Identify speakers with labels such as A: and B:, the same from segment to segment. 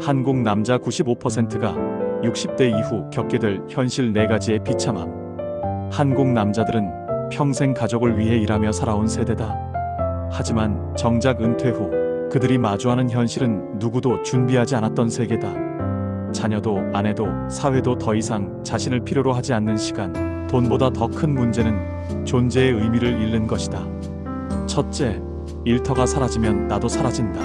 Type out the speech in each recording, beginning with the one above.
A: 한국 남자 95%가 60대 이후 겪게 될 현실 네 가지의 비참함. 한국 남자들은 평생 가족을 위해 일하며 살아온 세대다. 하지만 정작 은퇴 후 그들이 마주하는 현실은 누구도 준비하지 않았던 세계다. 자녀도 아내도 사회도 더 이상 자신을 필요로 하지 않는 시간, 돈보다 더 큰 문제는 존재의 의미를 잃는 것이다. 첫째, 일터가 사라지면 나도 사라진다.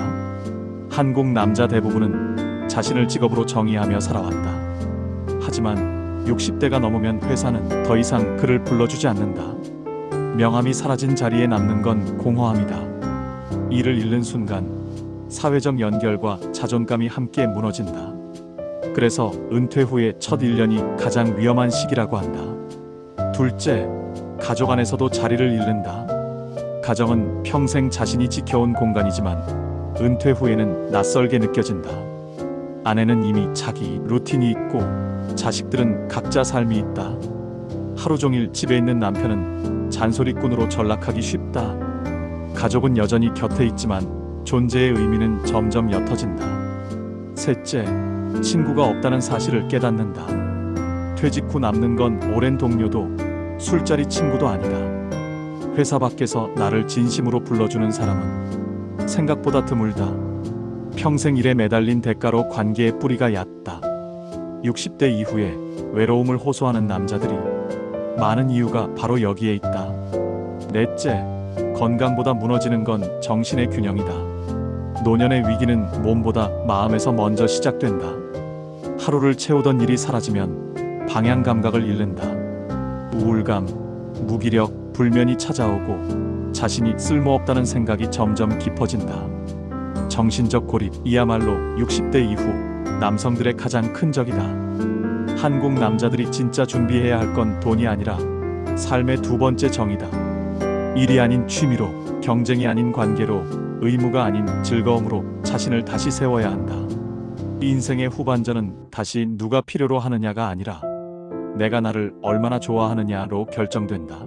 A: 한국 남자 대부분은 자신을 직업으로 정의하며 살아왔다. 하지만 60대가 넘으면 회사는 더 이상 그를 불러주지 않는다. 명함이 사라진 자리에 남는 건 공허함이다. 이를 잃는 순간 사회적 연결과 자존감이 함께 무너진다. 그래서 은퇴 후의 첫 1년이 가장 위험한 시기라고 한다. 둘째, 가족 안에서도 자리를 잃는다. 가정은 평생 자신이 지켜온 공간이지만 은퇴 후에는 낯설게 느껴진다. 아내는 이미 자기 루틴이 있고 자식들은 각자 삶이 있다. 하루 종일 집에 있는 남편은 잔소리꾼으로 전락하기 쉽다. 가족은 여전히 곁에 있지만 존재의 의미는 점점 옅어진다. 셋째, 친구가 없다는 사실을 깨닫는다. 퇴직 후 남는 건 오랜 동료도 술자리 친구도 아니다. 회사 밖에서 나를 진심으로 불러주는 사람은 생각보다 드물다. 평생 일에 매달린 대가로 관계의 뿌리가 얕다. 60대 이후에 외로움을 호소하는 남자들이 많은 이유가 바로 여기에 있다. 넷째, 건강보다 무너지는 건 정신의 균형이다. 노년의 위기는 몸보다 마음에서 먼저 시작된다. 하루를 채우던 일이 사라지면 방향 감각을 잃는다. 우울감, 무기력, 불면이 찾아오고 자신이 쓸모없다는 생각이 점점 깊어진다. 정신적 고립, 이야말로 60대 이후 남성들의 가장 큰 적이다. 한국 남자들이 진짜 준비해야 할 건 돈이 아니라 삶의 두 번째 정이다. 일이 아닌 취미로, 경쟁이 아닌 관계로, 의무가 아닌 즐거움으로 자신을 다시 세워야 한다. 인생의 후반전은 다시 누가 필요로 하느냐가 아니라 내가 나를 얼마나 좋아하느냐로 결정된다.